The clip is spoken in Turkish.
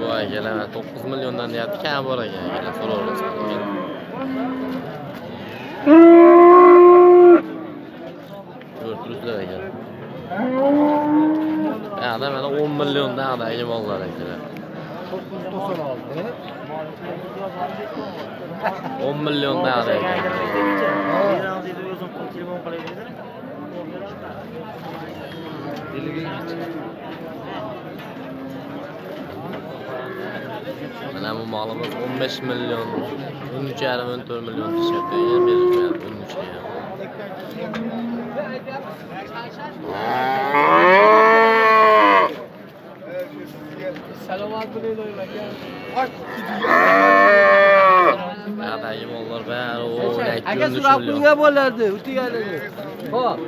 Bu ay gelen 9 milyondan deyapti kam bor ekan gelen so'raverasiz turibsizlar ekan buyoqda mana 10 milliondan mollar ekan 10 milliondan ekan mana bu molimiz 15 million 13,5 14 million deyishyapti ham berishmayapti 13 ham buyoqdagi mollar bari o 12 aka 13 so'rab million qo'ygan bo'lardi o'tiganini ho'p